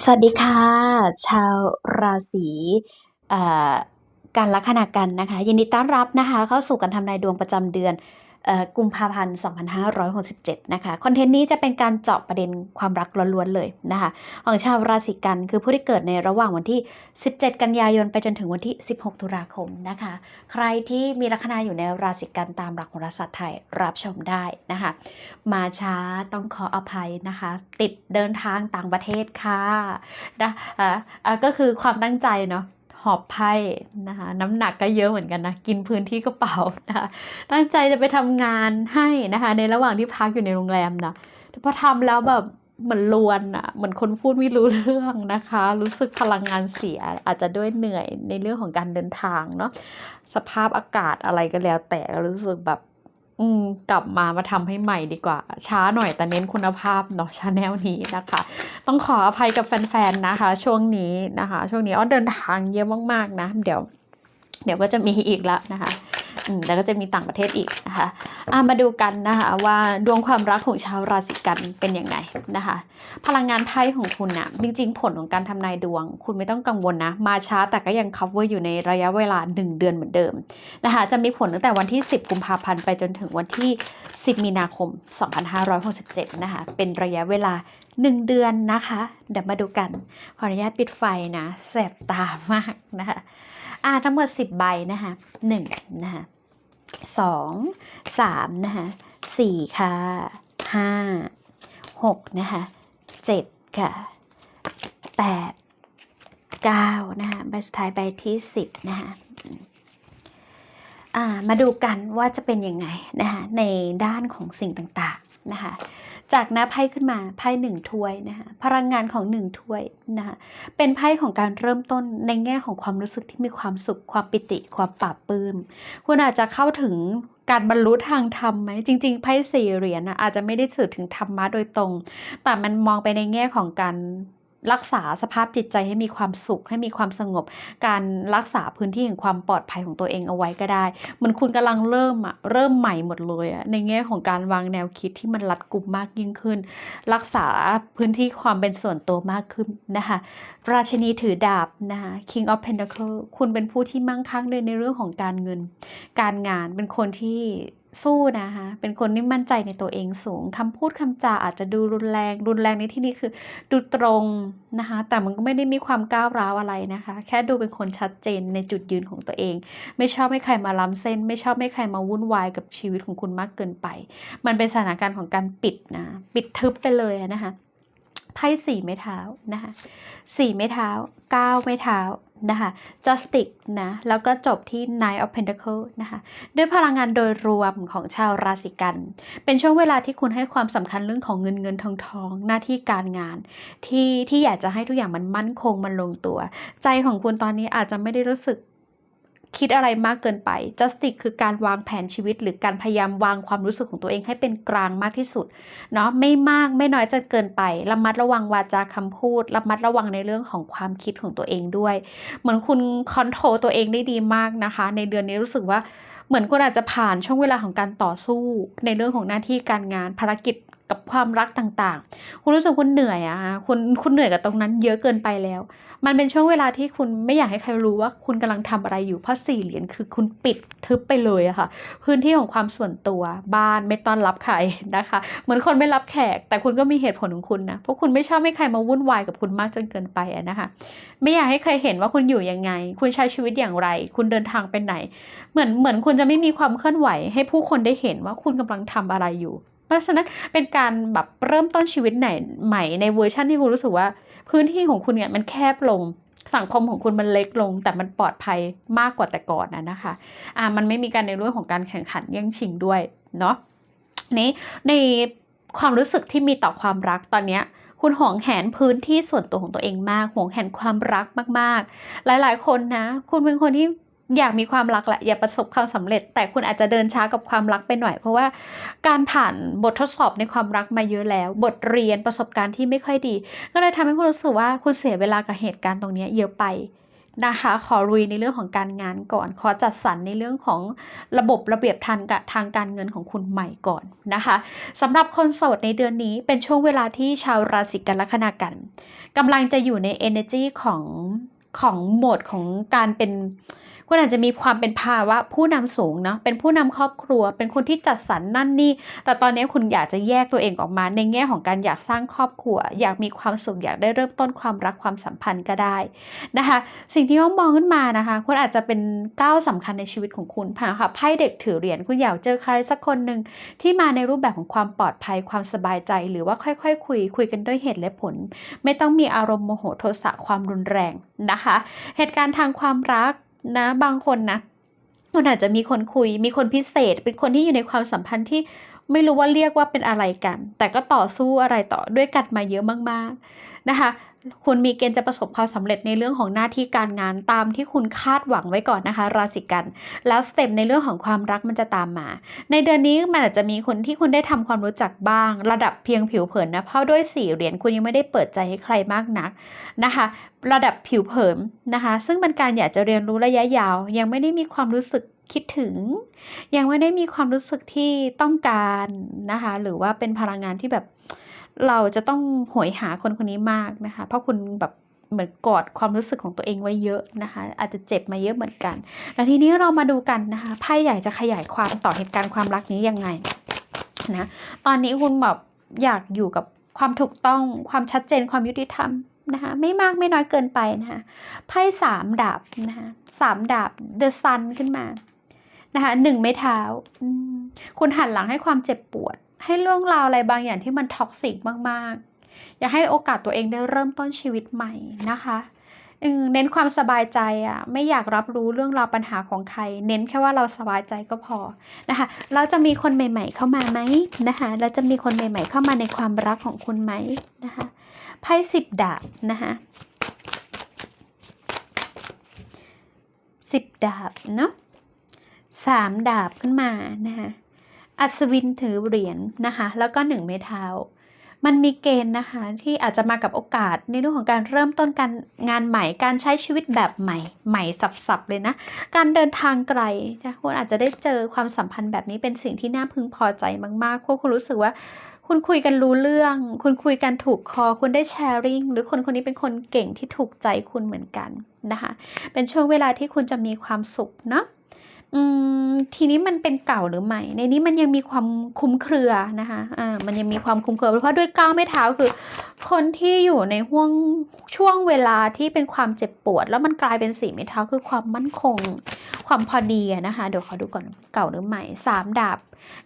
สวัสดีค่ะ ชาวราศีการลัคนากันนะคะ ยินดีต้อนรับนะคะ เข้าสู่การทำนายดวงประจำเดือน กุมภาพันธ์ 2567 นะคะ คอนเทนต์นี้จะเป็นการเจาะประเด็นความรักล้วนๆเลยนะคะ ของชาวราศีกันคือผู้ที่เกิดในระหว่างวันที่ 17 กันยายนไปจนถึงวันที่ 16 ตุลาคมนะคะ ใครที่มีลัคนาอยู่ในราศีกันตามหลักโหราศาสตร์ไทยรับชมได้นะคะ มาช้าต้องขออภัยนะคะ ติดเดินทางต่างประเทศค่ะนะะะก็คือความตั้งใจเนาะ หอบไพ่นะคะน้ำหนักก็เยอะเหมือนกันนะกินพื้นที่กระเป๋านะคะตั้งใจจะไปทำงานให้นะคะ ในระหว่างที่พักอยู่ในโรงแรมนะแต่พอทำแล้วแบบเหมือนลวนอะเหมือนคนพูดไม่รู้เรื่องนะคะ รู้สึกพลังงานเสียอาจจะด้วยเหนื่อยในเรื่องของการเดินทางเนาะสภาพอากาศอะไรก็แล้วแต่รู้สึกแบบ อืมกลับมามาทำให้ใหม่ดีกว่า ช้าหน่อยแต่เน้นคุณภาพเนาะชาแนลนี้นะคะ ต้องขออภัยกับแฟนๆนะคะ ช่วงนี้นะคะ ช่วงนี้อ้อเดินทางเยอะมากๆนะ เดี๋ยว เดี๋ยวก็จะมีอีกแล้วนะคะ แล้วก็จะมีต่างประเทศอีกนะคะะมาดูกันนะคะว่าดวงความรักของชาวราศีกันเป็นยังไงนะคะ พลังงานไพ่ของคุณนะ่ะจริงๆ ผลของการทำนายดวง คุณไม่ต้องกังวลนะ มาช้าแต่ก็ยัง cover อยู่ในระยะเวลา 1 เดือนเหมือนเดิมนะคะจะมีผลตั้งแต่วันที่ 10 กุมภาพันธ์ไปจนถึงวันที่ 10 มีนาคม 2567 นะคะ เป็นระยะเวลา 1 เดือนนะคะ เดี๋ยวมาดูกัน ขออนุญาตปิดไฟนะแสบตามากนะคะ อ่าทั้งหมด 10 ใบนะคะ1นะคะ2 3นะคะ4ค่ะ5 6นะคะ7ค่ะ8 9นะคะใบสุดท้ายใบที่10นะคะอ่ามาดูกันว่าจะเป็นยังไงนะคะในด้านของสิ่งต่างๆนะคะ จากหน้าไพ่ขึ้นมาไพ่หนึ่งถ้วยนะคะพลังงานของหนึ่งถ้วยนะคะเป็นไพ่ของการเริ่มต้นในแง่ของความรู้สึกที่มีความสุขความปิติความปราบปลื้มคุณอาจจะเข้าถึงการบรรลุทางธรรมไหมจริง ๆไพ่สี่เหรียญนะอาจจะไม่ได้สื่อถึงธรรมะโดยตรง แต่มันมองไปในแง่ของการ รักษาสภาพจิตใจให้มีความสุขให้มีความสงบ การรักษาพื้นที่แห่งความปลอดภัยของตัวเองเอาไว้ก็ได้เหมือนคุณกำลังเริ่มอะเริ่มใหม่หมดเลยอะในแง่ของการวางแนวคิดที่มันรัดกุมมากยิ่งขึ้น รักษาพื้นที่ความเป็นส่วนตัวมากขึ้นนะคะราชนีถือดาบนะคะ King of Pentacle คุณเป็นผู้ที่มั่งคั่งในในเรื่องของการเงิน การงานเป็นคนที่ สู้นะคะ เป็นคนที่มั่นใจในตัวเองสูงคำพูดคำจาอาจจะดูรุนแรง รุนแรงในที่นี้คือ ดูตรงนะคะ แต่มันก็ไม่ได้มีความก้าวร้าวอะไรนะคะ แค่ดูเป็นคนชัดเจนในจุดยืนของตัวเอง ไม่ชอบให้ใครมาล้ำเส้น ไม่ชอบให้ใครมาวุ่นวายกับชีวิตของคุณมากเกินไป มันเป็นสถานการณ์ของการปิดนะ ปิดทึบไปเลยนะคะ ไพ่สี่ไม้เท้านะคะ สี่ไม้เท้าเก้าไม้เท้า นะคะ justice นะ แล้วก็จบที่ nine of pentacle นะคะ ด้วยพลังงานโดยรวมของชาวราศีกัน เป็นช่วงเวลาที่คุณให้ความสำคัญเรื่องของเงินเงินทองทองหน้าที่การงาน ที่ที่อยากจะให้ทุกอย่างมันมั่นคงมันลงตัว ใจของคุณตอนนี้อาจจะไม่ได้รู้สึก คิดอะไรมากเกินไป justice คือการวางแผนชีวิต หรือการพยายามวางความรู้สึกของตัวเองให้เป็นกลางมากที่สุดเนาะไม่มากไม่น้อยจนเกินไประมัดระวังวาจาคำพูด ระมัดระวังในเรื่องของความคิดของตัวเองด้วย เหมือนคุณคอนโทรลตัวเองได้ดีมากนะคะ ในเดือนนี้รู้สึกว่า เหมือนคุณอาจจะผ่านช่วงเวลาของการต่อสู้ในเรื่องของหน้าที่การงานภารกิจกับความรักต่างๆ คุณรู้สึกคุณเหนื่อยอะคะคุณคุณเหนื่อยกับตรงนั้นเยอะเกินไปแล้ว มันเป็นช่วงเวลาที่คุณไม่อยากให้ใครรู้ว่าคุณกำลังทำอะไรอยู่ เพราะสี่เหรียญคือคุณปิดทึบไปเลยอะค่ะ พื้นที่ของความส่วนตัวบ้านไม่ต้อนรับใครนะคะ เหมือนคนไม่รับแขก แต่คุณก็มีเหตุผลของคุณนะ เพราะคุณไม่ชอบให้ใครมาวุ่นวายกับคุณมากจนเกินไปอะนะคะ ไม่อยากให้ใครเห็นว่าคุณอยู่ยังไง คุณใช้ชีวิตอย่างไร คุณเดินทางไปไหน เหมือนเหมือนคุณจะจะไม่มีความเคลื่อนไหวให้ผู้คนได้เห็นว่าคุณกำลังทำอะไรอยู่ เพราะฉะนั้นเป็นการแบบเริ่มต้นชีวิตไหนใหม่ในเวอร์ชันที่คุณรู้สึกว่า พื้นที่ของคุณเนี่ยมันแคบลงสังคมของคุณมันเล็กลง แต่มันปลอดภัยมากกว่าแต่ก่อนนะนะคะอ่ามันไม่มีการในเรื่องของการแข่งขันแย่งชิงด้วยเนาะนี้ในความรู้สึกที่มีต่อความรักตอนเนี้ยคุณห่วงแหนพื้นที่ส่วนตัวของตัวเองมากห่วงแหนความรักมาก ๆ หลายๆ คนนะ คุณเป็นคนที่ อยากมีความรักแหละอยากประสบความสำเร็จ แต่คุณอาจจะเดินช้ากับความรักไปหน่อย เพราะว่าการผ่านบททดสอบในความรักมาเยอะแล้ว บทเรียนประสบการณ์ที่ไม่ค่อยดี ก็เลยทำให้คุณรู้สึกว่าคุณเสียเวลากับเหตุการณ์ตรงนี้เยอะไปนะคะขอรุยในเรื่องของการงานก่อน ขอจัดสรรในเรื่องของระบบระเบียบทางกะทางการเงินของคุณใหม่ก่อนนะคะสำหรับคนโสดในเดือนนี้เป็นช่วงเวลาที่ชาวราศีกันลัคนากันกำลังจะอยู่ใน energy ของของโหมดของการเป็น คุณอาจจะมีความเป็นภาวะผู้นำสูงเนาะเป็นผู้นำครอบครัว เป็นคนที่จัดสรรนั่นนี่ แต่ตอนนี้คุณอยากจะแยกตัวเองออกมา ในแง่ของการอยากสร้างครอบครัว อยากมีความสุขอยากได้เริ่มต้นความรักความสัมพันธ์ก็ได้นะคะ สิ่งที่มองมองขึ้นมานะคะคุณอาจจะเป็นก้าวสำคัญในชีวิตของคุณนะคะไพ่เด็กถือเหรียญคุณอยากเจอใครสักคนหนึ่งที่มาในรูปแบบของความปลอดภัยความสบายใจ หรือว่าค่อยๆคุย คุยกันด้วยเหตุและผล ไม่ต้องมีอารมณ์โมโหโทสะความรุนแรงนะคะ เหตุการณ์ทางความรัก นะบางคนนะมันอาจจะมีคนคุย มีคนพิเศษ เป็นคนที่อยู่ในความสัมพันธ์ที่ไม่รู้ว่าเรียกว่าเป็นอะไรกัน แต่ก็ต่อสู้อะไรต่อด้วยกันมาเยอะมากๆนะคะ คุณมีเกณฑ์จะประสบความสำเร็จในเรื่องของหน้าที่การงานตามที่คุณคาดหวังไว้ก่อนนะคะ ราศีกัน แล้วสเต็ปในเรื่องของความรักมันจะตามมา ในเดือนนี้มันอาจจะมีคนที่คุณได้ทำความรู้จักบ้าง ระดับเพียงผิวเผินนะเพราะด้วยสี่เหรียญคุณยังไม่ได้เปิดใจให้ใครมากนักนะคะ ระดับผิวเผินนะคะ ซึ่งเป็นการอยากจะเรียนรู้ระยะยาว ยังไม่ได้มีความรู้สึก คิดถึง ยังไม่ได้มีความรู้สึกที่ต้องการนะคะ หรือว่าเป็นพลังงานที่แบบเราจะต้องโหยหาคนคนนี้มากนะคะ เพราะคุณแบบเหมือนกอดความรู้สึกของตัวเองไว้เยอะนะคะ อาจจะเจ็บมาเยอะเหมือนกัน แล้วทีนี้เรามาดูกันนะคะไพ่อยากจะขยายความต่อเหตุการณ์ความรักนี้ยังไงนะตอนนี้คุณแบบอยากอยู่กับความถูกต้องความชัดเจนความยุติธรรมนะคะไม่มากไม่น้อยเกินไปนะคะไพ่สามดาบนะคะสามดาบ The Sun ขึ้นมา นะคะหนึ่งไม้เท้าคุณหันหลังให้ความเจ็บปวด ให้เรื่องราวอะไรบางอย่างที่มันท็อกซิกมากๆ อยากให้โอกาสตัวเองได้เริ่มต้นชีวิตใหม่นะคะเน้นความสบายใจอะไม่อยากรับรู้เรื่องราวปัญหาของใคร เน้นแค่ว่าเราสบายใจก็พอนะคะเราจะมีคนใหม่ ๆ เข้ามาไหมนะคะเราจะมีคนใหม่ ๆ เข้ามาในความรักของคุณไหมนะคะไพ่สิบดาบนะคะสิบดาบเนาะ สามดาบขึ้นมานะคะอัศวินถือเหรียญนะคะ แล้วก็หนึ่งไม้เท้ามันมีเกณฑ์นะคะที่อาจจะมากับโอกาสในเรื่องของการเริ่มต้นการงานใหม่ การใช้ชีวิตแบบใหม่ ใหม่สับๆเลยนะ การเดินทางไกลนะคุณอาจจะได้เจอความสัมพันธ์แบบนี้เป็นสิ่งที่น่าพึงพอใจมากๆพราะคุณรู้สึกว่า คุณคุยกันรู้เรื่อง คุณคุยกันถูกคอ คุณได้แชร์ริ่งหรือคนคนนี้เป็นคนเก่งที่ถูกใจคุณเหมือนกันนะคะ เป็นช่วงเวลาที่คุณจะมีความสุขเนาะ อืม ทีนี้มันเป็นเก่าหรือใหม่ ในนี้มันยังมีความคลุมเครือนะคะ อ่า มันยังมีความคลุมเครือ เพราะด้วยก้าวไม่เท้าคือ คนที่อยู่ในห่วงช่วงเวลาที่เป็นความเจ็บปวด แล้วมันกลายเป็นสีไม้เท้าคือความมั่นคง ความพอดีนะคะ เดี๋ยวขอดูก่อนเก่าหรือใหม่สามดาบ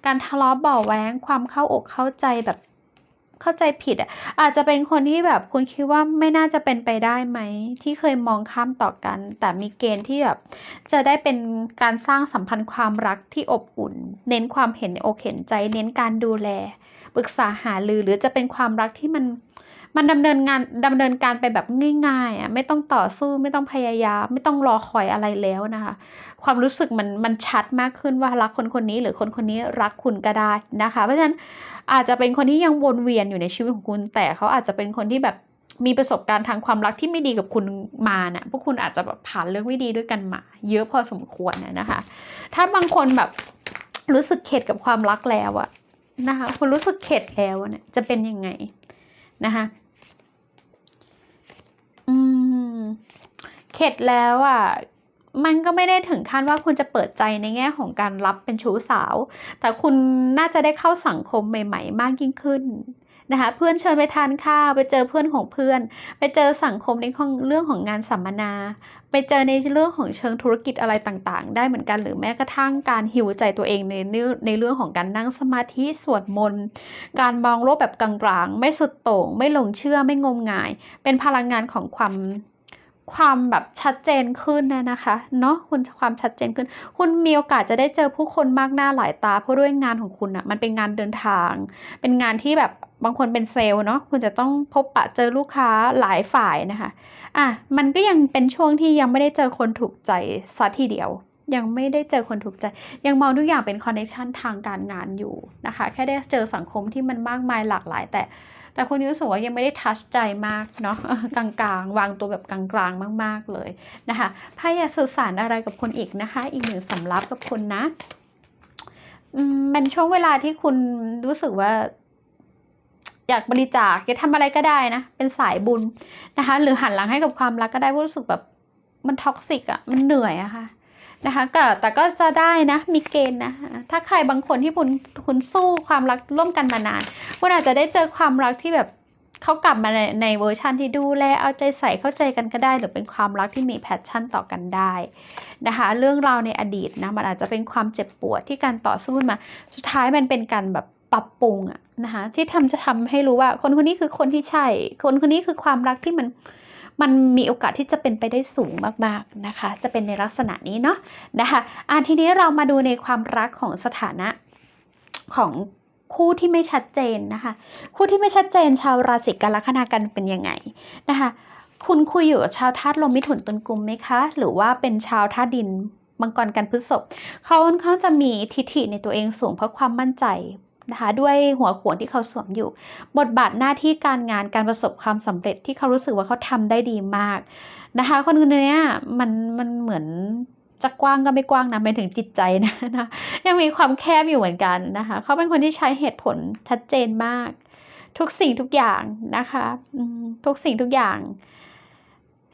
การทะเลาะเบาะแว้งความเข้าอกเข้าใจแบบ เข้าใจผิดอะอาจจะเป็นคนที่แบบคุณคิดว่าไม่น่าจะเป็นไปได้ไหม ที่เคยมองข้ามต่อกัน แต่มีเกณฑ์ที่แบบจะได้เป็นการสร้างสัมพันธ์ความรักที่อบอุ่น เน้นความเห็นอกเห็นใจ เน้นการดูแลปรึกษาหารือหรือจะเป็นความรักที่มัน มันดำเนินงานดำเนินการไปแบบง่ายๆอะไม่ต้องต่อสู้ไม่ต้องพยายาม ไม่ต้องรอคอยอะไรแล้วนะคะ ความรู้สึกมันมันชัดมากขึ้นว่ารักคนคนนี้ หรือคนคนนี้รักคุณก็ได้นะคะ เพราะฉะนั้นอาจจะเป็นคนที่ยังวนเวียนอยู่ในชีวิตของคุณ แต่เขาอาจจะเป็นคนที่แบบมีประสบการณ์ทางความรักที่ไม่ดีกับคุณมาเนะ่ะพวกคุณอาจจะแบบผ่านเรื่องไม่ดีด้วยกันมา เยอะพอสมควรนะนะคะ ถ้าบางคนแบบรู้สึกเข็ดกับความรักแล้วอะนะคะคุณรู้สึกเข็ดแล้วเนี่ยจะเป็นยังไงนะคะ อืม เข็ดแล้วอะ มันก็ไม่ได้ถึงขั้นว่าคุณจะเปิดใจในแง่ของการรับเป็นชู้สาว แต่คุณน่าจะได้เข้าสังคมใหม่ ๆ มากยิ่งขึ้น นะคะเพื่อนเชิญไปทานข้าวไปเจอเพื่อนของเพื่อน ไปเจอสังคมในเรื่องของงานสัมมนา ไปเจอในเรื่องของเชิงธุรกิจอะไรต่างๆ ได้เหมือนกันหรือแม้กระทั่งการหิวใจตัวเองในเรื่องในเรื่องของการนั่งสมาธิสวดมนต์การมองโลกแบบกลางๆ ไม่สุดโต่งไม่หลงเชื่อไม่งมงาย เป็นพลังงานของความ ความแบบชัดเจนขึ้นนะนะคะเนาะคุณความชัดเจนขึ้น คุณมีโอกาสจะได้เจอผู้คนมากหน้าหลายตา เพราะด้วยงานของคุณอะมันเป็นงานเดินทาง เป็นงานที่แบบบางคนเป็นเซลล์เนาะคุณจะต้องพบปะเจอลูกค้าหลายฝ่ายนะคะอะมันก็ยังเป็นช่วงที่ยังไม่ได้เจอคนถูกใจซะทีเดียว ยังไม่ได้เจอคนถูกใจ ยังมองทุกอย่างเป็นคอนเนคชันทางการงานอยู่นะคะ แค่ได้เจอสังคมที่มันมากมายหลากหลาย แต่ แต่คนนี้รู้สึกว่ายังไม่ได้ทัชใจมากเนาะกลางๆ วางตัวแบบกลางๆ มาก ๆเลยนะคะไพ่อยากสื่อสารอะไรกับคนอีกนะคะ อีกหนึ่งสำรับกับคนนะมเป็นช่วงเวลาที่คุณรู้สึกว่าอยากบริจาคจะทำอะไรก็ได้นะ เป็นสายบุญนะคะ หรือหันหลังให้กับความรักก็ได้รู้สึกแบบมันท็อกซิกอะมันเหนื่อยอะค่ะ นะคะก็แต่ก็จะได้นะมีเกณฑ์นะถ้าใครบางคนที่คุณคุณสู้ความรักร่วมกันมานานคุณอาจจะได้เจอความรักที่แบบเขากลับมาในในเวอร์ชันที่ดูแลเอาใจใส่เข้าใจกันก็ได้ หรือเป็นความรักที่มีแพชชั่นต่อกันได้นะคะเรื่องราวในอดีตนะมันอาจจะเป็นความเจ็บปวดที่การต่อสู้มา สุดท้ายมันเป็นการแบบปรับปรุงอะนะคะที่ทำจะทำให้รู้ว่าคนคนนี้คือคนที่ใช่ คนคนนี้คือความรักที่มัน มันมีโอกาสที่จะเป็นไปได้สูงมากๆนะคะ จะเป็นในลักษณะนี้เนาะนะคะอะทีนี้เรามาดูในความรักของสถานะของคู่ที่ไม่ชัดเจนนะคะ คู่ที่ไม่ชัดเจนชาวราศีกันลัคนากันเป็นยังไงนะคะคุณคุยอยู่กับชาวธาตุลมมิถุนตุลกุมไหมคะ หรือว่าเป็นชาวธาตุดินมังกรกันพฤษภเขาค่อนข้างจะมีทิฐิในตัวเองสูงเพราะความมั่นใจ นะคะด้วยหัวขวนที่เขาสวมอยู่ บทบาทหน้าที่การงานการประสบความสำเร็จที่เขารู้สึกว่าเขาทำได้ดีมากนะคะ คนคนนี้มันมันเหมือนจะกว้างก็ไม่กว้างนะไม่ถึงจิตใจนะนะยังมีความแคบอยู่เหมือนกันนะคะเขาเป็นคนที่ใช้เหตุผลชัดเจนมาก ทุกสิ่งทุกอย่างนะคะทุกสิ่งทุกอย่าง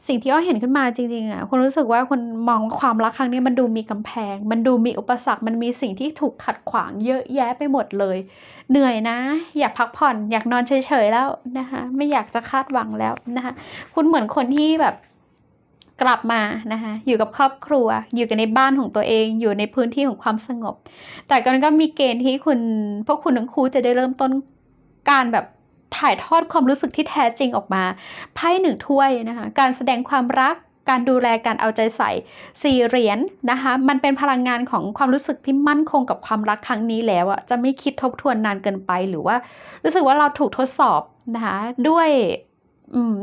สิ่งที่อ้อเห็นขึ้นมาจริงๆอะคนรู้สึกว่าคนมองความรักครั้งนี้มันดูมีกำแพง มันดูมีอุปสรรค มันมีสิ่งที่ถูกขัดขวางเยอะแยะไปหมดเลย เหนื่อยนะ อยากพักผ่อนอยากนอนเฉยๆแล้วนะคะ ไม่อยากจะคาดหวังแล้วนะคะ คุณเหมือนคนที่แบบกลับมานะคะอยู่กับครอบครัว อยู่กันในบ้านของตัวเอง อยู่ในพื้นที่ของความสงบ แต่ก็ก็มีเกณฑ์ที่คุณพวกคุณทั้งคู่จะได้เริ่มต้นการแบบ ถ่ายทอดความรู้สึกที่แท้จริงออกมา ไพ่หนึ่งถ้วยนะคะ การแสดงความรัก การดูแล การเอาใจใส่สี่เหรียญนะคะ มันเป็นพลังงานของความรู้สึกที่มั่นคงกับความรักครั้งนี้แล้วอะจะไม่คิดทบทวนนานเกินไป หรือว่ารู้สึกว่าเราถูกทดสอบนะคะด้วย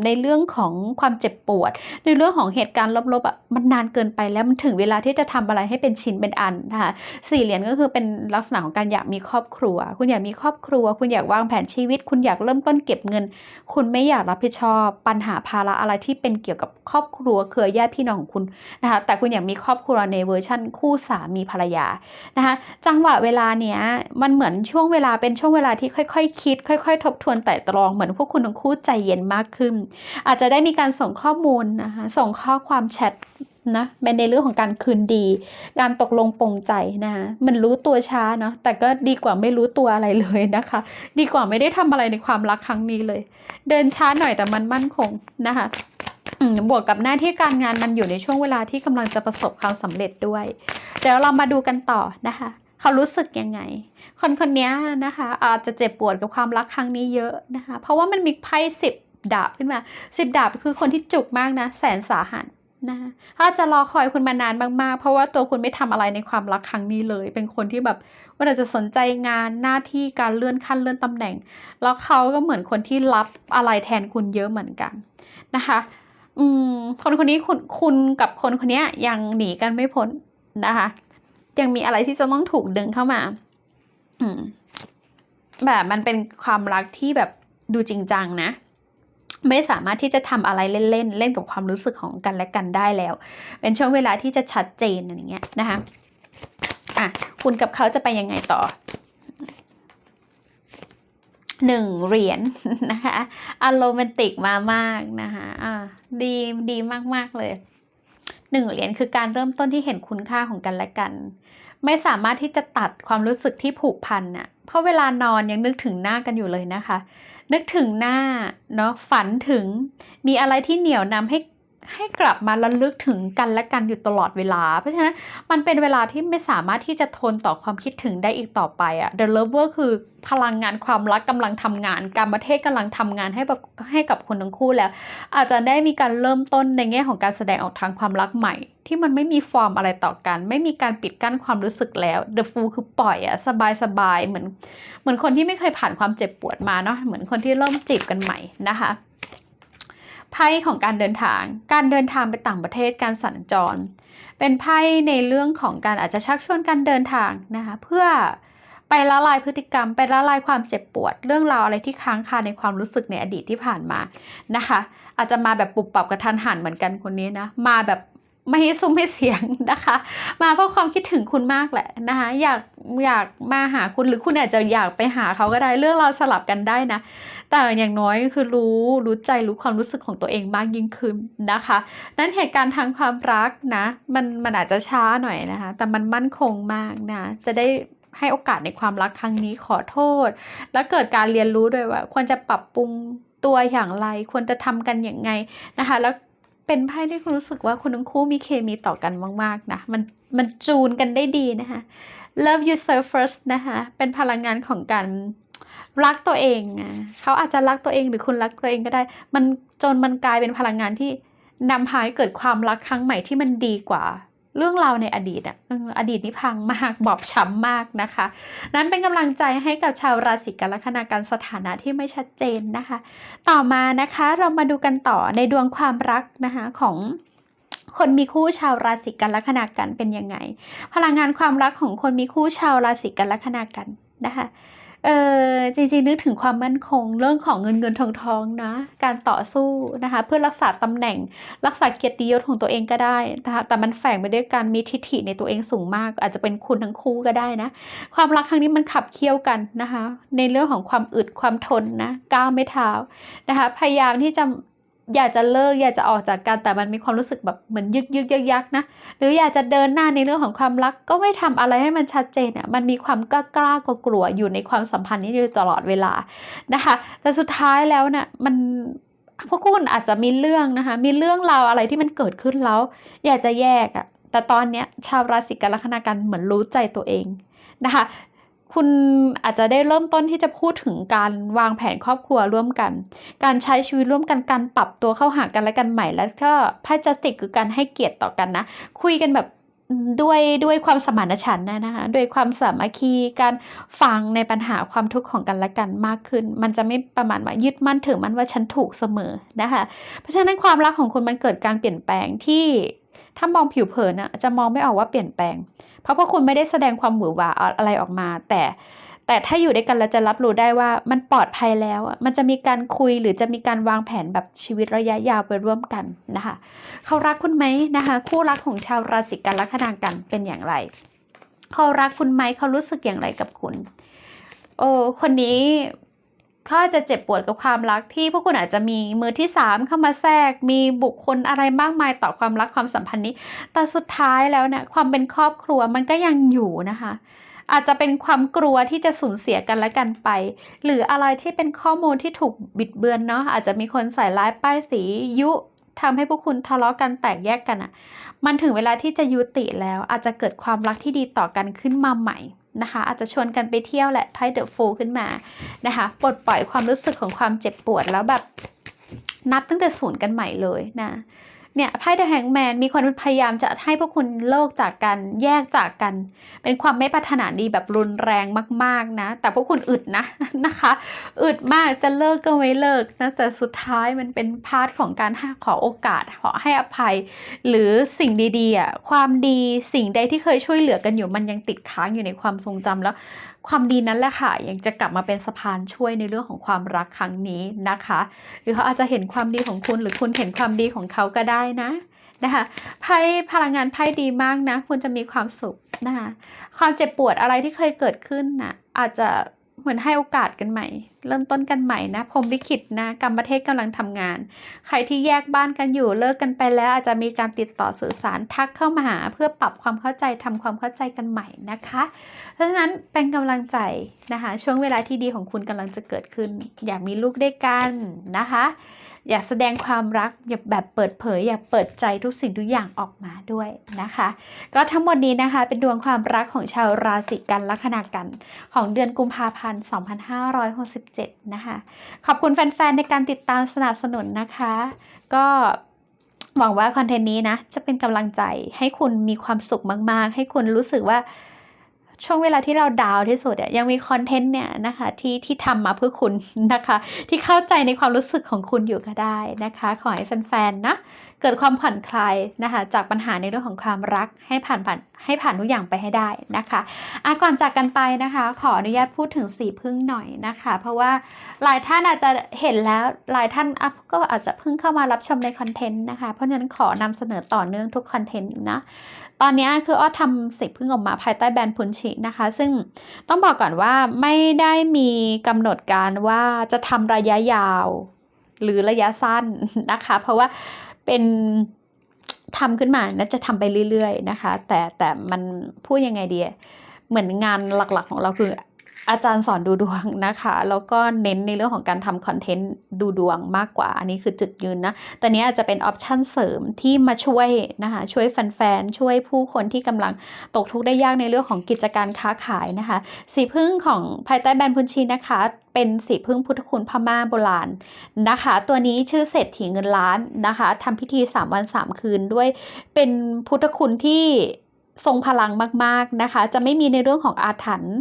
ในเรื่องของความเจ็บปวด ในเรื่องของเหตุการณ์ลบๆอะมันนานเกินไปแล้วมันถึงเวลาที่จะทำอะไรให้เป็นชิ้นเป็นอันนะคะสี่เหรียญก็คือเป็นลักษณะของการอยากมีครอบครัว คุณอยากมีครอบครัว คุณอยากวางแผนชีวิต คุณอยากเริ่มต้นเก็บเงิน คุณไม่อยากรับผิดชอบ ปัญหาภาระอะไรที่เป็นเกี่ยวกับครอบครัวเครือญาติพี่น้องของคุณนะคะแต่คุณอยากมีครอบครัวในเวอร์ชั่นคู่สามีภรรยานะคะจังหวะเวลาเนี้ยมันเหมือนช่วงเวลาเป็นช่วงเวลาที่ค่อยๆ คิด ค่อย ๆ ทบทวนไต่ตรองเหมือนพวกคุณทั้งคู่ใจเย็นมากขึ้น อาจจะได้มีการส่งข้อมูลนะคะส่งข้อความแชทนะเป็นในเรื่องของการคืนดี การตกลงปรงใจนะคะมันรู้ตัวช้าเนาะแต่ก็ดีกว่าไม่รู้ตัวอะไรเลยนะคะ ดีกว่าไม่ได้ทำอะไรในความรักครั้งนี้เลย เดินช้าหน่อยแต่มันมั่นคงนะคะบวกกับหน้าที่การงานมันอยู่ในช่วงเวลาที่กำลังจะประสบความสำเร็จด้วย เดี๋ยวเรามาดูกันต่อนะคะเขารู้สึกยังไง คนคนนี้นะคะ อาจจะเจ็บปวดกับความรักครั้งนี้เยอะนะคะ เพราะว่ามันมีไพ่สิบ ดาบขึ้นมาสิบดาบคือคนที่จุกมากนะ แสนสาหัสนะคะเขาอาจจะรอคอยคุณมานานมากๆ เพราะว่าตัวคุณไม่ทำอะไรในความรักครั้งนี้เลย เป็นคนที่แบบว่าอาจจะสนใจงานหน้าที่การเลื่อนขั้นเลื่อนตำแหน่ง แล้วเขาก็เหมือนคนที่รับอะไรแทนคุณเยอะเหมือนกันนะคะอืมคนคนนี้คุณคุณกับคนคนนี้ยังหนีกันไม่พ้นนะคะ ยังมีอะไรที่จะต้องถูกดึงเข้ามา อืมแบบมันเป็นความรักที่แบบดูจริงจังนะ ไม่สามารถที่จะทำอะไรเล่นๆเล่นกับความรู้สึกของกันและกันได้แล้ว เป็นช่วงเวลาที่จะชัดเจนอย่างเงี้ยนะคะอะคุณกับเขาจะไปยังไงต่อหนึ่งเหรียญนะคะอารมณ์ติกมามากนะคะอ่าดีดีมากๆเลยหนึ่งเหรียญคือการเริ่มต้นที่เห็นคุณค่าของกันและกัน ไม่สามารถที่จะตัดความรู้สึกที่ผูกพันน่ะเพราะเวลานอนยังนึกถึงหน้ากันอยู่เลยนะคะ นึกถึงหน้าเนาะฝันถึงมีอะไรที่เหนี่ยวนำให้ ให้กลับมาระลึกถึงกันและกันอยู่ตลอดเวลา เพราะฉะนั้นมันเป็นเวลาที่ไม่สามารถที่จะทนต่อความคิดถึงได้อีกต่อไปอะ The Lover คือพลังงานความรักกำลังทำงาน การประเทศกำลังทำงานให้กับให้กับคนทั้งคู่แล้ว อาจจะได้มีการเริ่มต้นในแง่ของการแสดงออกทางความรักใหม่ ที่มันไม่มีฟอร์มอะไรต่อกัน ไม่มีการปิดกั้นความรู้สึกแล้ว The Fool คือปล่อยอะสบายสบายๆเหมือนเหมือนคนที่ไม่เคยผ่านความเจ็บปวดมาเนาะเหมือนคนที่เริ่มจีบกันใหม่นะคะ ไพ่ของการเดินทาง การเดินทางไปต่างประเทศการสัญจร เป็นไพ่ในเรื่องของการอาจจะชักชวนการเดินทางนะคะเพื่อไปละลายพฤติกรรม ไปละลายความเจ็บปวด เรื่องราวอะไรที่ค้างคาในความรู้สึกในอดีตที่ผ่านมานะคะ อาจจะมาแบบปุบปับกระทันหันเหมือนกันคนนี้นะมาแบบ ไม่ให้ซุ้มให้เสียงนะคะ มาเพราะความคิดถึงคุณมากแหละนะคะ อยากอยากมาหาคุณหรือคุณอาจจะอยากไปหาเขาก็ได้เรื่องเราสลับกันได้นะ แต่อย่างน้อยคือรู้รู้ใจรู้ความรู้สึกของตัวเองมากยิ่งขึ้นนะคะ นั้นเหตุการณ์ทางความรักนะ มันมันอาจจะช้าหน่อยนะคะ แต่มันมั่นคงมากนะ จะได้ให้โอกาสในความรักครั้งนี้ขอโทษ แล้วเกิดการเรียนรู้ด้วยว่า ควรจะปรับปรุงตัวอย่างไร ควรจะทำกันอย่างไงนะคะ แล้ว เป็นไพ่ที่คุณรู้สึกว่าคุณทั้งคู่มีเคมีต่อกันมากๆนะมันมันจูนกันได้ดีนะคะ love yourself first นะคะเป็นพลังงานของการรักตัวเองอะเขาอาจจะรักตัวเองหรือคุณรักตัวเองก็ได้ มันจนมันกลายเป็นพลังงานที่นำพาให้เกิดความรักครั้งใหม่ที่มันดีกว่า เรื่องราวในอดีตอะอออดีตนี่พังมากบอบช้ำมากนะคะ นั้นเป็นกำลังใจให้กับชาวราศีกันลัคนาการสถานะที่ไม่ชัดเจนนะคะ ต่อมานะคะเรามาดูกันต่อในดวงความรักนะคะของคนมีคู่ชาวราศีกันลัคนากันเป็นยังไง พลังงานความรักของคนมีคู่ชาวราศีกันลัคนากันนะคะ เออจริงๆนึกถึงความมั่นคง เรื่องของเงินเงินทองทองนะ การต่อสู้นะคะ เพื่อรักษาตำแหน่ง รักษาเกียรติยศของตัวเองก็ได้นะคะแต่มันแฝงไปด้วยการมีทิฐิในตัวเองสูงมาก อาจจะเป็นคุณทั้งคู่ก็ได้นะ ความรักครั้งนี้มันขับเคี่ยวกันนะคะ ในเรื่องของความอึดความทนนะก้าวไม่เท้านะคะ พยายามที่จะ อยากจะเลิกอยากจะออกจากกันแต่มันมีความรู้สึกแบบเหมือนยึกยึกยักยักนะหรืออยากจะเดินหน้าในเรื่องของความรัก ก็ไม่ทำอะไรให้มันชัดเจนอะมันมีความกล้ากล้ากลัวกลัวอยู่ในความสัมพันธ์นี้อยู่ตลอดเวลานะคะ แต่สุดท้ายแล้วน่ะมันพวกคุณอาจจะมีเรื่องนะคะ มีเรื่องราวอะไรที่มันเกิดขึ้นแล้ว อยากจะแยกอะแต่ตอนเนี้ยชาวราศีกันลัคนากันเหมือนรู้ใจตัวเองนะคะ คุณอาจจะได้เริ่มต้นที่จะพูดถึงการวางแผนครอบครัวร่วมกัน การใช้ชีวิตร่วมกัน การปรับตัวเข้าหากันและกันใหม่ แล้วก็พ่จัสติกคือการให้เกียรติต่อกันนะ คุยกันแบบด้วยด้วยความสมานฉันท์นะนะคะด้วยความสามัคคีการฟังในปัญหาความทุกข์ของกันและกันมากขึ้น มันจะไม่ประมาณว่ายึดมั่นถือมั่นว่าฉันถูกเสมอนะคะเพราะฉะนั้นความรักของคุณมันเกิดการเปลี่ยนแปลงที่ ถ้ามองผิวเผินอะจะมองไม่ออกว่าเปลี่ยนแปลง เพราะพวกคุณไม่ได้แสดงความหวือหวาอะไรออกมา แต่แต่ถ้าอยู่ด้วยกันแล้วจะรับรู้ได้ว่ามันปลอดภัยแล้ว มันจะมีการคุยหรือจะมีการวางแผนแบบชีวิตระยะยาวไปร่วมกันนะคะเขารักคุณไหมนะคะ คู่รักของชาวราศีกันลัคนากันเป็นอย่างไรเขารักคุณไหมเขารู้สึกอย่างไรกับคุณ โอ้คนนี้ เขาอาจจะเจ็บปวดกับความรักที่พวกคุณอาจจะมีมือที่สามเข้ามาแทรก มีบุคคลอะไรมากมายต่อความรักความสัมพันธ์นี้ แต่สุดท้ายแล้วเนี่ยความเป็นครอบครัวมันก็ยังอยู่นะคะ อาจจะเป็นความกลัวที่จะสูญเสียกันและกันไป หรืออะไรที่เป็นข้อมูลที่ถูกบิดเบือนเนาะอาจจะมีคนใส่ร้ายป้ายสียุทำให้พวกคุณทะเลาะกันแตกแยกกันอะ่ะ มันถึงเวลาที่จะยุติแล้วอาจจะเกิดความรักที่ดีต่อกันขึ้นมาใหม่ นะคะ อาจจะชวนกันไปเที่ยวแหละไพ่เดอะฟูขึ้นมานะคะปลดปล่อยความรู้สึกของความเจ็บปวดแล้วแบบนับตั้งแต่ศูนย์กันใหม่เลยนะ เนี่ยไพ่เดอะแฮงแมนมีคนพยายามจะให้พวกคุณเลิกจากกันแยกจากกัน เป็นความไม่ปรารถนาดีแบบรุนแรงมาก ๆนะ แต่พวกคุณอึดนะนะคะ อึดมากจะเลิกก็ไม่เลิกนะแต่สุดท้ายมันเป็นพาร์ทของการขอโอกาสขอให้อภัย หรือสิ่งดีๆอะความดีสิ่งใดที่เคยช่วยเหลือกันอยู่มันยังติดค้างอยู่ในความทรงจำแล้ว ความดีนั้นแหละค่ะยังจะกลับมาเป็นสะพานช่วยในเรื่องของความรักครั้งนี้นะคะ หรือเขาอาจจะเห็นความดีของคุณหรือคุณเห็นความดีของเขาก็ได้นะนะคะไพ่พลังงานไพ่ดีมากนะ คุณจะมีความสุขนะคะความเจ็บปวดอะไรที่เคยเกิดขึ้นนะอาจจะเหมือนให้โอกาสกันใหม่ เริ่มต้นกันใหม่นะพรมลิขิตนะกรรมประเทศกำลังทำงาน ใครที่แยกบ้านกันอยู่เลิกกันไปแล้ว อาจจะมีการติดต่อสื่อสารทักเข้ามาหา เพื่อปรับความเข้าใจทำความเข้าใจกันใหม่นะคะ เพราะฉะนั้นเป็นกำลังใจนะคะ ช่วงเวลาที่ดีของคุณกำลังจะเกิดขึ้น อยากมีลูกด้วยกันนะคะ อยากแสดงความรักอย่าแบบเปิดเผย อย่าเปิดใจทุกสิ่งทุกอย่างออกมาด้วยนะคะ ก็ทั้งหมดนี้นะคะ เป็นดวงความรักของชาวราศีกันลัคนากัน ของเดือนกุมภาพันธ์ 2567 นะคะ ขอบคุณแฟนๆ ในการติดตามสนับสนุนนะคะ ก็หวังว่าคอนเทนต์นี้นะ จะเป็นกำลังใจให้คุณมีความสุขมาก ๆ ให้คุณรู้สึกว่า ช่วงเวลาที่เราดาวที่สุดอะยังมีคอนเทนต์เนี่ยนะคะที่ที่ทำมาเพื่อคุณนะคะ ที่เข้าใจในความรู้สึกของคุณอยู่ก็ได้นะคะ ขอให้แฟนๆนะ เกิดความผ่อนคลายนะคะจากปัญหาในเรื่องของความรักให้ผ่านผ่านให้ผ่านทุกอย่างไปให้ได้นะคะอะก่อนจากกันไปนะคะ ขออนุญาตพูดถึงสีพึ่งหน่อยนะคะ เพราะว่าหลายท่านอาจจะเห็นแล้วหลายท่านก็อาจจะเพิ่งเข้ามารับชมในคอนเทนต์นะคะ เพราะฉะนั้นขอนำเสนอต่อเนื่องทุกคอนเทนต์นะตอนนี้คืออ้อทำสีพึ่งออกมาภายใต้แบรนด์พุนชินะคะ ซึ่งต้องบอกก่อนว่าไม่ได้มีกำหนดการว่าจะทำระยะยาว หรือระยะสั้นนะคะ เพราะว่า เป็นทำขึ้นมาน่าจะทำไปเรื่อย ๆ นะคะ แต่แต่มันพูดยังไงดี เหมือนงานหลักๆของเราคือ อาจารย์สอนดูดวงนะคะ แล้วก็เน้นในเรื่องของการทำคอนเทนต์ดูดวงมากกว่า อันนี้คือจุดยืนนะแต่นี้อาจจะเป็นออปชันเสริมที่มาช่วยนะคะช่วยแฟนๆ ช่วยผู้คนที่กำลังตกทุกข์ได้ยากในเรื่องของกิจการค้าขายนะคะ สีพึ่งของภายใต้แบรนด์พุนชีนะคะ เป็นสีพึ่งพุทธคุณพม่าโบราณนะคะ ตัวนี้ชื่อเศรษฐีเงินล้านนะคะทำพิธี 3 วัน 3 คืนด้วยเป็นพุทธคุณที่ ทรงพลังมากๆนะคะ จะไม่มีในเรื่องของอาถรรพ์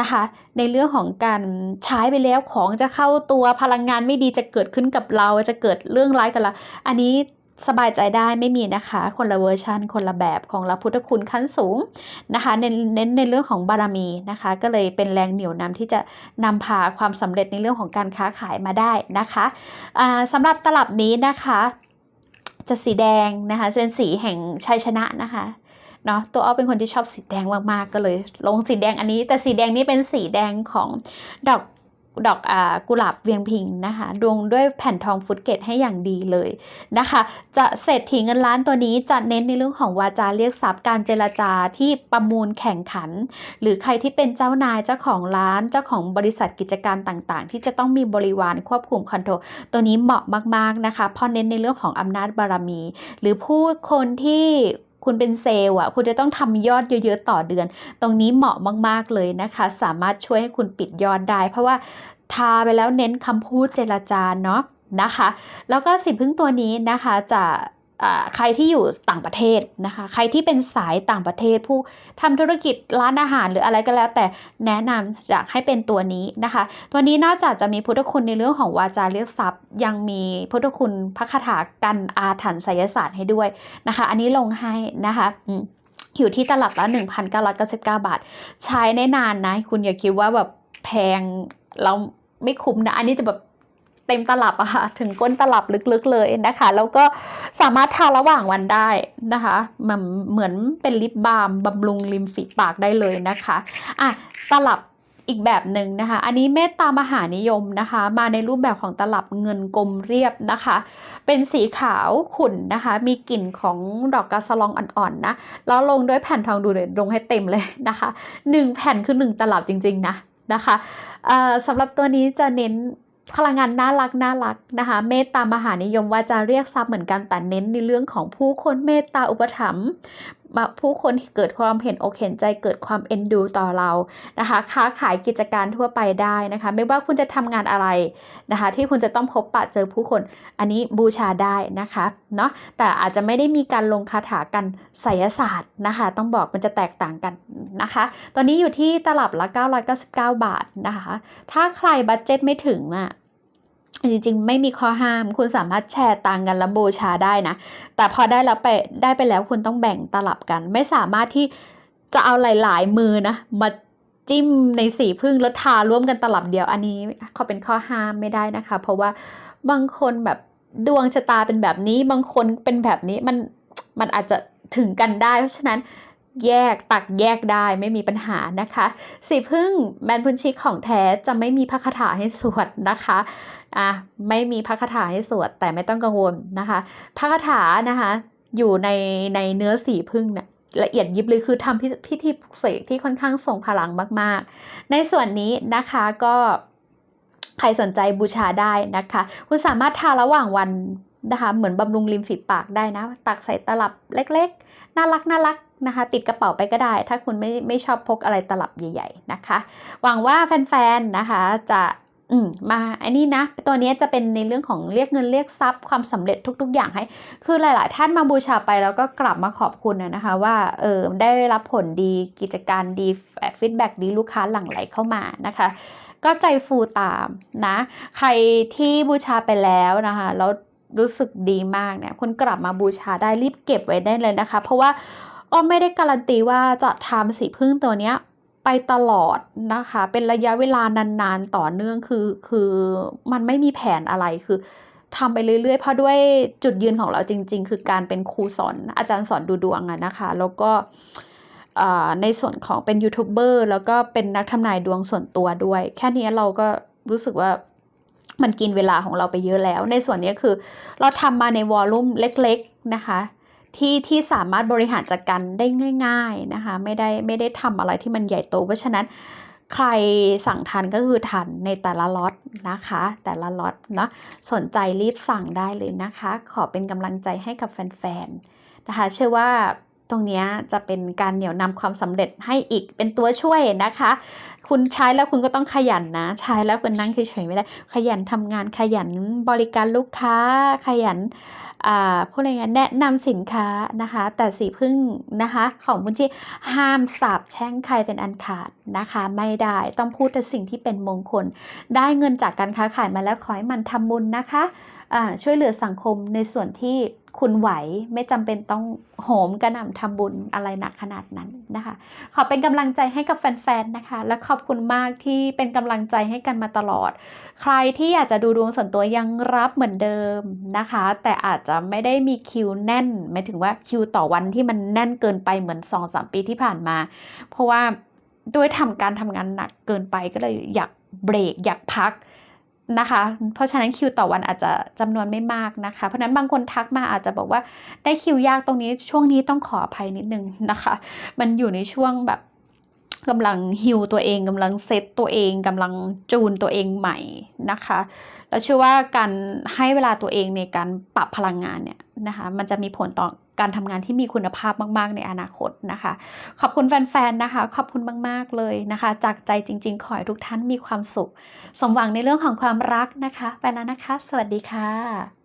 นะคะ ในเรื่องของการใช้ไปแล้วของจะเข้าตัวพลังงานไม่ดีจะเกิดขึ้นกับเราจะเกิดเรื่องร้ายกับเรา อันนี้สบายใจได้ไม่มีนะคะ คนละเวอร์ชันคนละแบบของเราพุทธคุณขั้นสูงนะคะเน้นเน้นในเรื่องของบารมีนะคะ ก็เลยเป็นแรงเหนี่ยวนำที่จะนำพาความสำเร็จในเรื่องของการค้าขายมาได้นะคะอ่าสำหรับตลับนี้นะคะ จะสีแดงนะคะเป็นสีแห่งชัยชนะนะคะ เนาะตัวอ้อเป็นคนที่ชอบสีแดงมากๆก็เลย ลงสีแดงอันนี้ แต่สีแดงนี่เป็นสีแดงของดอกดอกอ่ากุหลาบเวียงพิงนะคะดวงด้วยแผ่นทองฟุตเกตให้อย่างดีเลยนะคะ จะเศรษฐีเงินล้านตัวนี้จะเน้นในเรื่องของวาจาเรียกทรัพย์การเจรจาที่ประมูลแข่งขัน หรือใครที่เป็นเจ้านายเจ้าของร้านเจ้าของบริษัทกิจการต่างๆ ที่จะต้องมีบริวารควบคุมคอนโทรลตัวนี้เหมาะมากๆนะคะเพราะเน้นในเรื่องของอำนาจบารมี หรือผู้คนที่ คุณเป็นเซลล์อะ คุณจะต้องทำยอดเยอะ ๆ ต่อเดือน ตรงนี้เหมาะมาก ๆ เลยนะคะ สามารถช่วยให้คุณปิดยอดได้ เพราะว่าทาไปแล้วเน้นคำพูดเจรจาเนาะนะคะ แล้วก็สีพึ่งตัวนี้นะคะจะ ใครที่อยู่ต่างประเทศนะคะ ใครที่เป็นสายต่างประเทศผู้ทำธุรกิจร้านอาหารหรืออะไรก็แล้ว แต่แนะนำจะให้เป็นตัวนี้นะคะ ตัวนี้นอกจากจะมีพุทธคุณในเรื่องของวาจาเรียกทรัพย์ ยังมีพุทธคุณพระคาถากันอาถรรพ์ไสยศาสตร์ให้ด้วยนะคะ อันนี้ลงให้นะคะอืมอยู่ที่ตลับละ1,999 บาท ใช้ได้นานนะ คุณอย่าคิดว่าแบบแพงเราไม่คุ้มนะ อันนี้จะแบบ เต็มตลับอะค่ะถึงก้นตลับลึกๆเลยนะคะ แล้วก็สามารถทาระหว่างวันได้นะคะมือนเหมือนเป็นลิปบาล์มบำรุงริมฝีปากได้เลยนะคะอะตลับอีกแบบหนึ่งนะคะ อันนี้เมตตามหานิยมนะคะ มาในรูปแบบของตลับเงินกลมเรียบนะคะ เป็นสีขาวขุ่นนะคะ มีกลิ่นของดอกกาสลองอ่อนๆนะ แล้วลงด้วยแผ่นทองดูเลยลงให้เต็มเลยนะคะหนึ่งแผ่นคือหนึ่งตลับจริงๆนะนะคะสำหรับตัวนี้จะเน้น พลังงานน่ารักน่ารักนะคะ เมตตามหานิยมว่าจะเรียกทรัพย์เหมือนกันแต่เน้นในเรื่องของผู้คนเมตตาอุปถัมภ์ ผู้คนเกิดความเห็นอกเห็นใจเกิดความเอ็นดูต่อเรานะคะ ค้าขายกิจการทั่วไปได้นะคะ ไม่ว่าคุณจะทำงานอะไรนะคะ ที่คุณจะต้องพบปะเจอผู้คน อันนี้บูชาได้นะคะเนาะแต่อาจจะไม่ได้มีการลงคาถากันไสยศาสตร์นะคะ ต้องบอกมันจะแตกต่างกันนะคะ ตอนนี้อยู่ที่ตลับละ 999 บาทนะคะ ถ้าใครบัตเจ็ตไม่ถึงอะ จริงๆ ไม่มีข้อห้าม คุณสามารถแชร์ตังกันแล้วบูชาได้นะ แต่พอได้แล้วไปได้ไปแล้วคุณต้องแบ่งตลับกัน ไม่สามารถที่จะเอาหลาย ๆ มือนะ มาจิ้มในสีพึ่งแล้วทาร่วมกันตลับเดียวอันนี้เขาเป็นข้อห้ามไม่ได้นะคะ เพราะว่าบางคนแบบดวงชะตาเป็นแบบนี้ บางคนเป็นแบบนี้มันมันอาจจะถึงกันได้ เพราะฉะนั้น แยกตักแยกได้ไม่มีปัญหานะคะสีพึ่งแมนพุนชิกของแท้จะไม่มีพระคาถาให้สวดนะคะอะไม่มีพระคาถาให้สวดแต่ไม่ต้องกังวลนะคะพระคาถานะคะอยู่ในในเนื้อสีพึ่งเนี่ยละเอียดยิบเลยคือทำพิพิธีพุกเสกที่ค่อนข้างทรงพลังมาก ๆ ในส่วนนี้นะคะก็ใครสนใจบูชาได้นะคะ คุณสามารถทาระหว่างวันนะคะเหมือนบำรุงริมฝีปากได้นะ ตักใส่ตลับเล็กๆ น่ารักน่ารัก นะคะ ติดกระเป๋าไปก็ได้ ถ้าคุณไม่ไม่ชอบพกอะไรตลับใหญ่ ๆ นะคะ หวังว่าแฟนๆนะคะจะอืมมาอันนี้นะ ตัวนี้จะเป็นในเรื่องของเรียกเงินเรียกทรัพย์ความสำเร็จทุก ๆ อย่างให้ คือหลาย ๆ ท่านมาบูชาไปแล้วก็กลับมาขอบคุณนะนะคะ ว่าเออได้รับผลดีกิจการดีฟีดแบ็ดีลูกค้าหลั่งไหลเข้ามานะคะ ก็ใจฟูตามนะ ใครที่บูชาไปแล้วนะคะแล้วรู้สึกดีมากเนี่ยคุณกลับมาบูชาได้รีบเก็บไว้ได้เลยนะคะ เพราะว่า อ้อมไม่ได้การันตีว่าจะทำสีพึ่งตัวเนี้ยไปตลอดนะคะ เป็นระยะเวลานานๆต่อเนื่องคือคือมันไม่มีแผนอะไรคือทำไปเรื่อยๆ เพราะด้วยจุดยืนของเราจริง ๆ คือการเป็นครูสอนอาจารย์สอนดูดวงอะนะคะ แล้วก็อ่าในส่วนของเป็นยูทูบเบอร์แล้วก็เป็นนักทำนายดวงส่วนตัวด้วย แค่นี้เราก็รู้สึกว่ามันกินเวลาของเราไปเยอะแล้ว ในส่วนนี้คือเราทำมาในวอลลุ่มเล็ก ๆ นะคะ ที่ที่สามารถบริหารจัดการได้ง่าย ๆนะคะ ไม่ได้ไม่ได้ทำอะไรที่มันใหญ่โต เพราะฉะนั้นใครสั่งทันก็คือทันในแต่ละล็อตนะคะ แต่ละล็อตเนาะสนใจรีบสั่งได้เลยนะคะ ขอเป็นกำลังใจให้กับแฟนๆนะคะ เชื่อว่าตรงนี้จะเป็นการเหนี่ยวนำความสำเร็จให้อีกเป็นตัวช่วยนะคะ คุณใช้แล้วคุณก็ต้องขยันนะ ใช้แล้วคุณนั่งเฉยๆไม่ได้ ขยันทำงานขยันบริการลูกค้าขยัน พูดอะไรเงี้ยแนะนำสินค้านะคะ แต่สีพึ่งนะคะของบุญชีห้ามสาบแช่งใครเป็นอันขาดนะคะ ไม่ได้ต้องพูดแต่สิ่งที่เป็นมงคล ได้เงินจากการค้าขายมาแล้วขอให้มันทำบุญนะคะะช่วยเหลือสังคมในส่วนที่ คุณไหวไม่จำเป็นต้องโหมกระหน่ำทำบุญอะไรหนักขนาดนั้นนะคะ ขอเป็นกำลังใจให้กับแฟนๆนะคะ และขอบคุณมากที่เป็นกำลังใจให้กันมาตลอด ใครที่อยากจะดูดวงส่วนตัวยังรับเหมือนเดิมนะคะ แต่อาจจะไม่ได้มีคิวแน่นหมายถึงว่าคิวต่อวันที่มันแน่นเกินไปเหมือน2อสปีที่ผ่านมา เพราะว่าด้วยทำการทำงานหนักเกินไปก็เลยอยากเบรกอยากพัก นะคะ เพราะฉะนั้นคิวต่อวันอาจจะจำนวนไม่มากนะคะ เพราะฉะนั้นบางคนทักมาอาจจะบอกว่าได้คิวยากตรงนี้ช่วงนี้ต้องขออภัยนิดนึงนะคะ มันอยู่ในช่วงแบบกำลังฮิวตัวเองกำลังเซตตัวเองกำลังจูนตัวเองใหม่นะคะ แล้วเชื่อว่าการให้เวลาตัวเองในการปรับพลังงานเนี่ยนะคะ มันจะมีผลต่อ การทำงานที่มีคุณภาพมาก ๆ ในอนาคตนะคะ ขอบคุณแฟน ๆ นะคะ ขอบคุณมาก ๆ เลยนะคะ จากใจจริง ๆ ขอให้ทุกท่านมีความสุข สมหวังในเรื่องของความรักนะคะ ไปแล้วนะคะ สวัสดีค่ะ